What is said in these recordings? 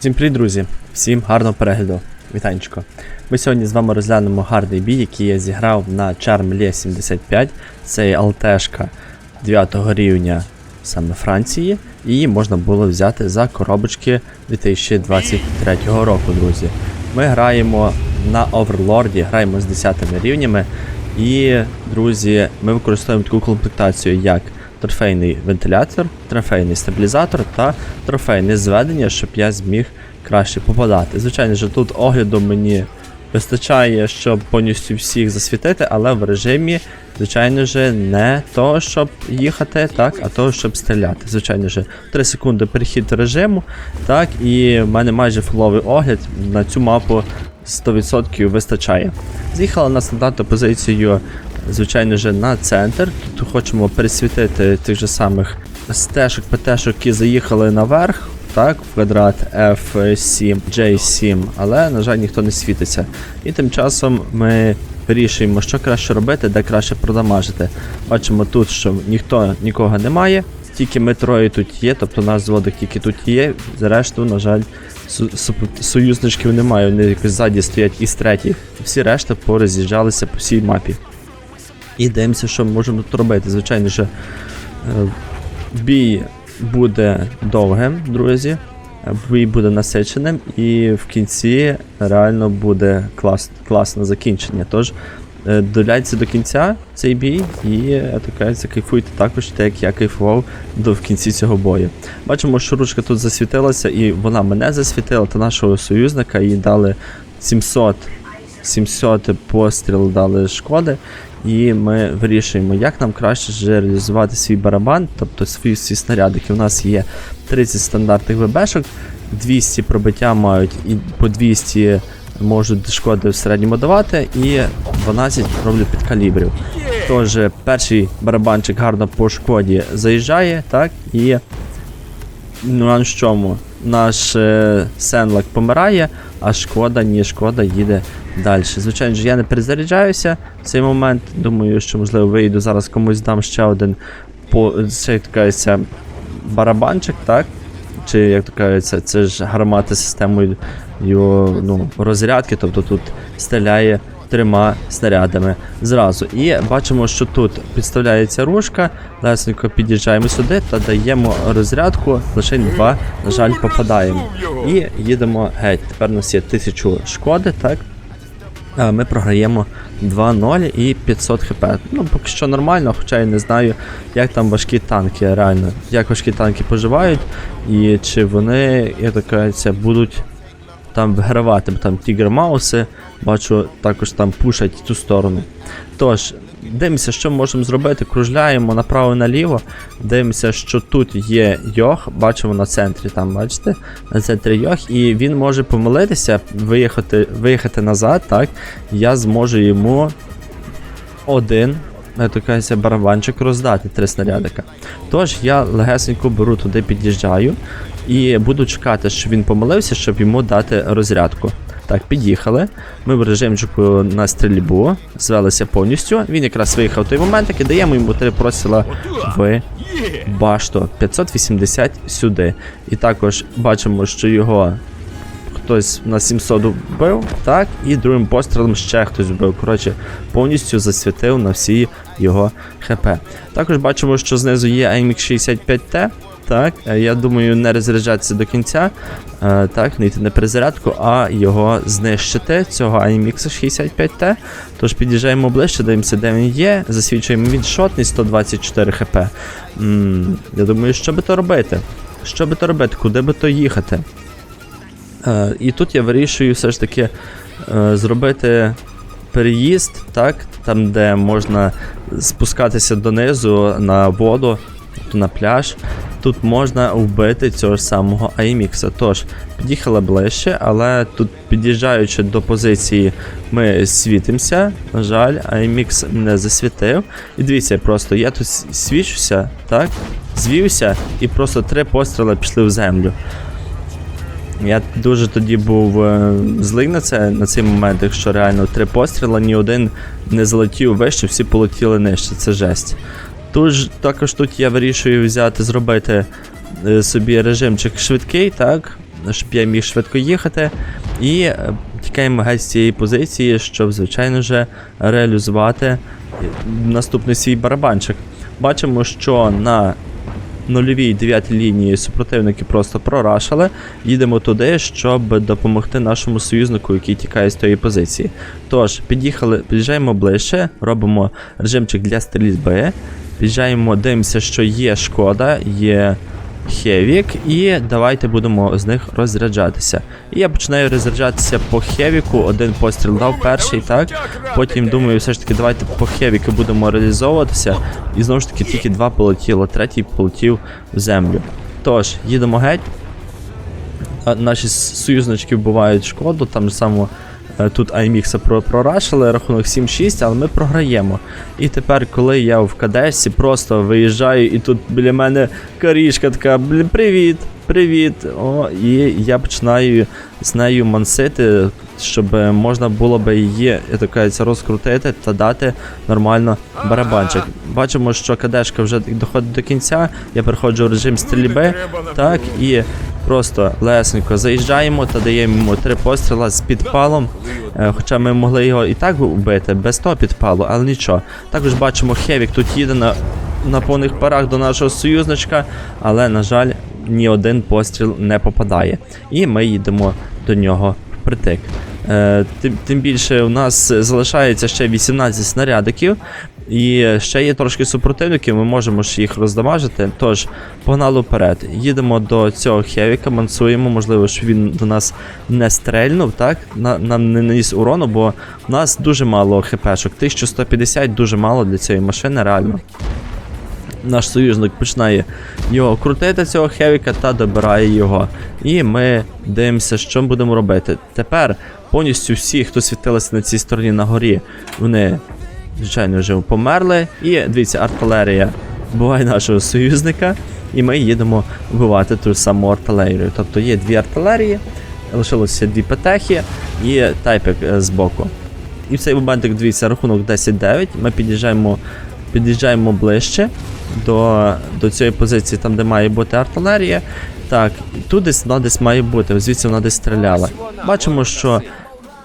Всім привіт, друзі! Всім гарного перегляду. Вітанечко. Ми сьогодні з вами розглянемо гарний бій, який я зіграв на Charm 75. Це є ЛТшка 9 рівня саме Франції. Її можна було взяти за коробочки 2023 року, друзі. Ми граємо на Оверлорді, граємо з 10 рівнями. І, друзі, ми використовуємо таку комплектацію, як трофейний вентилятор, трофейний стабілізатор та трофейне зведення, щоб я зміг краще попадати. Звичайно ж, тут огляду мені вистачає, щоб повністю всіх засвітити, але в режимі, звичайно ж, не того, щоб їхати, так, а того, щоб стріляти. Звичайно ж, 3 секунди перехід режиму, так, і в мене майже фуловий огляд на цю мапу 100% вистачає. З'їхала на стандартну позицію, звичайно ж, на центр. Тут хочемо пересвітити тих же самих стежок, ПТшок, які заїхали наверх. Так, в квадрат F7, J7, але, на жаль, ніхто не світиться. І тим часом ми вирішуємо, що краще робити, де краще продамажити. Бачимо тут, що ніхто нікого немає, тільки ми троє тут є, тобто нас зводик тільки тут є. Зрешту, на жаль, союзничків немає, вони якось ззаді стоять із третіх. Всі решта пороз'їжджалися по всій мапі. І дивимося, що ми можемо тут робити. Звичайно, що е, бій буде довгим, друзі. Бій буде насиченим, і в кінці реально буде клас, класне закінчення. Тож е, доляйте до кінця цей бій і е, така закайфуйте також, так як я кайфував до в кінці цього бою. Бачимо, що ручка тут засвітилася, і вона мене засвітила та нашого союзника, їй дали 700 700 постріл дали шкоди, і ми вирішуємо, як нам краще реалізувати свій барабан, тобто свої всі снарядики. У нас є 30 стандартних ВБшок, 200 пробиття мають і по 200 можуть шкоди в середньому давати, і 12 роблять під калібрів. Тож перший барабанчик гарно по шкоді заїжджає, так, і нюанс в чому? Наш е, Сенлак помирає, а шкода, ні, шкода їде далі. Звичайно ж, я не перезаряджаюся в цей момент. Думаю, що можливо вийду зараз комусь дам ще один по ще кажеться, барабанчик, так? Чи як то кажеться, це ж гармати системою ну, розрядки, тобто тут стріляє трьома снарядами зразу. І бачимо, що тут підставляється ружка, лесенько під'їжджаємо сюди та даємо розрядку, лише два, на жаль, попадаємо. І їдемо геть. Тепер у нас є 1000 шкоди, так? Ми програємо 2-0 і 500 хп. Ну, поки що нормально, хоча я не знаю, як там важкі танки, реально. Як важкі танки поживають, і чи вони, як так кажеться, будуть там вигравати, бо там Тігр Мауси, бачу, також там пушать ту сторону. Тож, дивимося, що можемо зробити. Кружляємо направо-наліво. Дивимося, що тут є Йох, бачимо на центрі, там, бачите, на центрі Йох, і він може помилитися, виїхати, виїхати назад, так. Я зможу йому один. Як барабанчик роздати три снарядика. Тож я легесенько беру туди, під'їжджаю і буду чекати, щоб він помилився, щоб йому дати розрядку. Так, під'їхали. Ми в режимчику на стрільбу, звелися повністю. Він якраз виїхав в той момент, і даємо йому три просіла в башту 580 сюди. І також бачимо, що його хтось на 700 вбив, так, і другим пострілом ще хтось вбив. Коротше, повністю засвітив на всі його ХП. Також бачимо, що знизу є AMX 65T. Так, е, я думаю, не розряджатися до кінця, е, так, не йти на перезарядку, а його знищити, цього AMX 65T. Тож під'їжджаємо ближче, дивимося, де він є, засвідчуємо він шотний 124 хп. м я думаю, що би то робити? Що би то робити? Куди би то їхати? Е, і тут я вирішую все ж таки е, зробити переїзд, так, там, де можна спускатися донизу на воду, тобто на пляж. Тут можна вбити цього ж самого Аймікса. Тож, під'їхали ближче, але тут під'їжджаючи до позиції, ми світимося. На жаль, Аймікс не засвітив. І дивіться, просто я тут свічуся, так, звівся, і просто три постріли пішли в землю. Я дуже тоді був е, злий на це на цей момент, якщо реально три постріли, ні один не залетів вище, всі полетіли нижче, це жесть. Тут ж також тут я вирішую взяти, зробити е, собі режимчик швидкий, так? щоб я міг швидко їхати. І е, тікаємо геть з цієї позиції, щоб, звичайно же, реалізувати наступний свій барабанчик. Бачимо, що на нульовій дев'ятій лінії супротивники просто прорашили. Їдемо туди, щоб допомогти нашому союзнику, який тікає з тієї позиції. Тож, під'їхали, під'їжджаємо ближче, робимо режимчик для стрільби. Під'їжджаємо, дивимося, що є шкода, є Хевік, і давайте будемо з них розряджатися. І я починаю розряджатися по Хевіку, один постріл дав перший, так. Потім думаю, все ж таки, давайте по Хевіку будемо реалізовуватися. І знову ж таки, тільки два полетіло, третій полетів в землю. Тож, їдемо геть. Наші союзнички вбивають шкоду, там же само е, тут IMX про прорашили, рахунок 7-6, але ми програємо. І тепер, коли я в кадесі, просто виїжджаю, і тут біля мене корішка така, блін, привіт, привіт. О, і я починаю з нею мансити, щоб можна було би її, так кажуть, розкрутити та дати нормально барабанчик. Бачимо, що кадешка вже доходить до кінця, я переходжу в режим стрільби, так, і просто лесенько заїжджаємо та даємо йому три постріла з підпалом. Е, Хоча ми могли його і так вбити, без того підпалу, але нічого. Також бачимо, Хевік тут їде на, на повних парах до нашого союзничка, але, на жаль, ні один постріл не попадає. І ми їдемо до нього впритик. Е, тим, тим більше у нас залишається ще 18 снарядиків. І ще є трошки супротивників, ми можемо ж їх роздамажити. Тож, погнали вперед. Їдемо до цього Хевіка, мансуємо, можливо, щоб він до нас не стрельнув, так? Нам не наніс урону, бо в нас дуже мало хпшок. 1150 дуже мало для цієї машини, реально. Наш союзник починає його крутити, цього Хевіка, та добирає його. І ми дивимося, що ми будемо робити. Тепер повністю всі, хто світилися на цій стороні на горі, вони, звичайно, вже померли. І дивіться, артилерія вбиває нашого союзника, і ми їдемо вбивати ту саму артилерію. Тобто є дві артилерії, лишилося дві петехи і тайпик е, збоку. І в цей момент, як дивіться, рахунок 10-9, ми під'їжджаємо, під'їжджаємо ближче до, до цієї позиції, там, де має бути артилерія. Так, тут десь вона десь має бути, звідси вона десь стріляла. Бачимо, що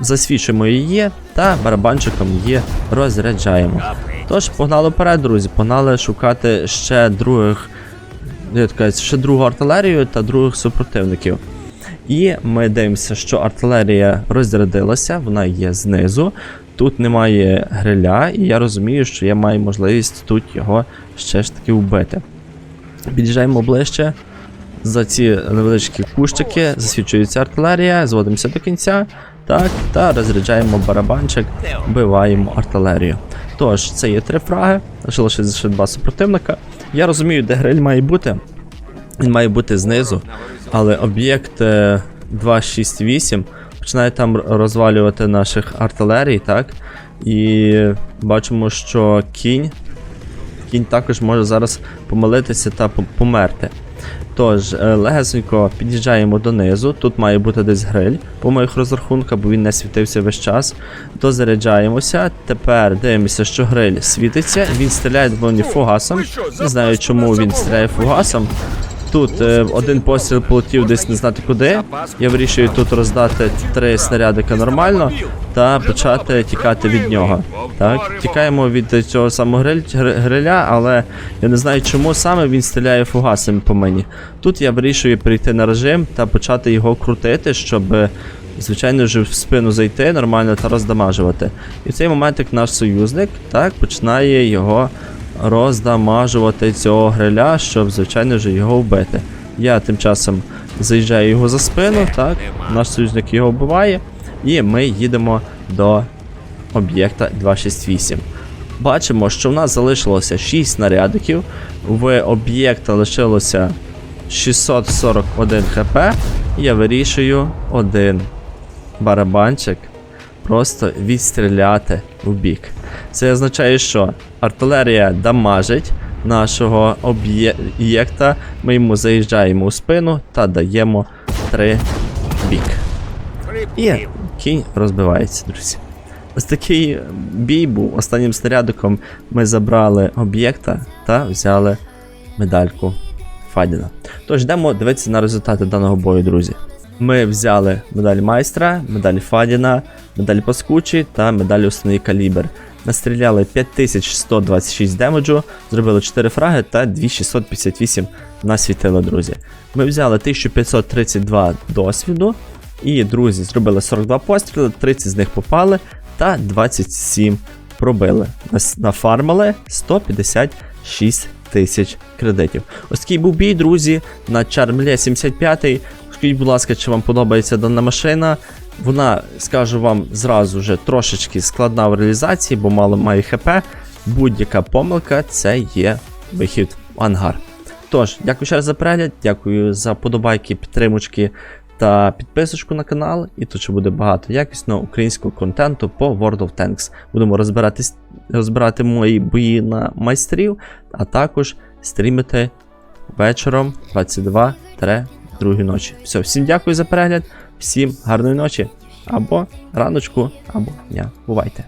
засвідчуємо її та барабанчиком її розряджаємо. Тож, погнали вперед, друзі, погнали шукати ще других, ще другу артилерію та других супротивників. І ми дивимося, що артилерія розрядилася, вона є знизу. Тут немає гриля, і я розумію, що я маю можливість тут його ще ж таки вбити. Під'їжджаємо ближче. За ці невеличкі кущики засвічується артилерія, зводимося до кінця. Так, та розряджаємо барабанчик, вбиваємо артилерію. Тож, це є три фраги, лишилося ще два супротивника. Я розумію, де гриль має бути. Він має бути знизу, але об'єкт е, 268 починає там розвалювати наших артилерій, так? І бачимо, що кінь. Кінь також може зараз помилитися та померти. Тож, е, легесенько під'їжджаємо донизу. Тут має бути десь гриль, по моїх розрахунках, бо він не світився весь час. Дозаряджаємося. Тепер дивимося, що гриль світиться. Він стріляє двоні фугасом. Не знаю, чому він стріляє фугасом. Тут е, один постріл полетів десь не знати куди. Я вирішую тут роздати три снарядика нормально та почати тікати від нього. Так, тікаємо від цього самого гриль, гриля, але я не знаю, чому саме він стріляє фугасами по мені. Тут я вирішую перейти на режим та почати його крутити, щоб, е, звичайно ж, в спину зайти нормально та роздамажувати. І в цей момент, як наш союзник, так, починає його роздамажувати цього гриля, щоб, звичайно ж, його вбити. Я тим часом заїжджаю його за спину, так, наш союзник його вбиває, і ми їдемо до об'єкта 268. Бачимо, що в нас залишилося 6 снарядиків, в об'єкта лишилося 641 хп. і Я вирішую один барабанчик просто відстріляти в бік. Це означає, що артилерія дамажить нашого об'єкта. Ми йому заїжджаємо у спину та даємо 3 в бік. І кінь розбивається, друзі. Ось такий бій був. Останнім снарядиком ми забрали об'єкта та взяли медальку Фадіна. Тож йдемо дивитися на результати даного бою, друзі. Ми взяли медаль майстра, медаль Фадіна, медаль Паскучі та медаль основний калібр. Настріляли 5126 демеджу, зробили 4 фраги та 2658 насвітили, друзі. Ми взяли 1532 досвіду. І, друзі, зробили 42 постріли, 30 з них попали та 27 пробили. Нас- Нафармили 156 тисяч кредитів. Ось був бій, друзі, на Charmlе 75. Скажіть, будь ласка, чи вам подобається дана машина? Вона, скажу вам зразу вже трошечки складна в реалізації, бо мало має ХП. Будь-яка помилка це є вихід в ангар. Тож, дякую ще раз за перегляд, дякую за подобайки, підтримочки та підписочку на канал. І тут ще буде багато якісного українського контенту по World of Tanks. Будемо розбиратись, розбирати мої бої на майстрів, а також стрімити вечором 22-2 ночі. Все, всім дякую за перегляд, всім гарної ночі, або раночку, або дня. Бувайте!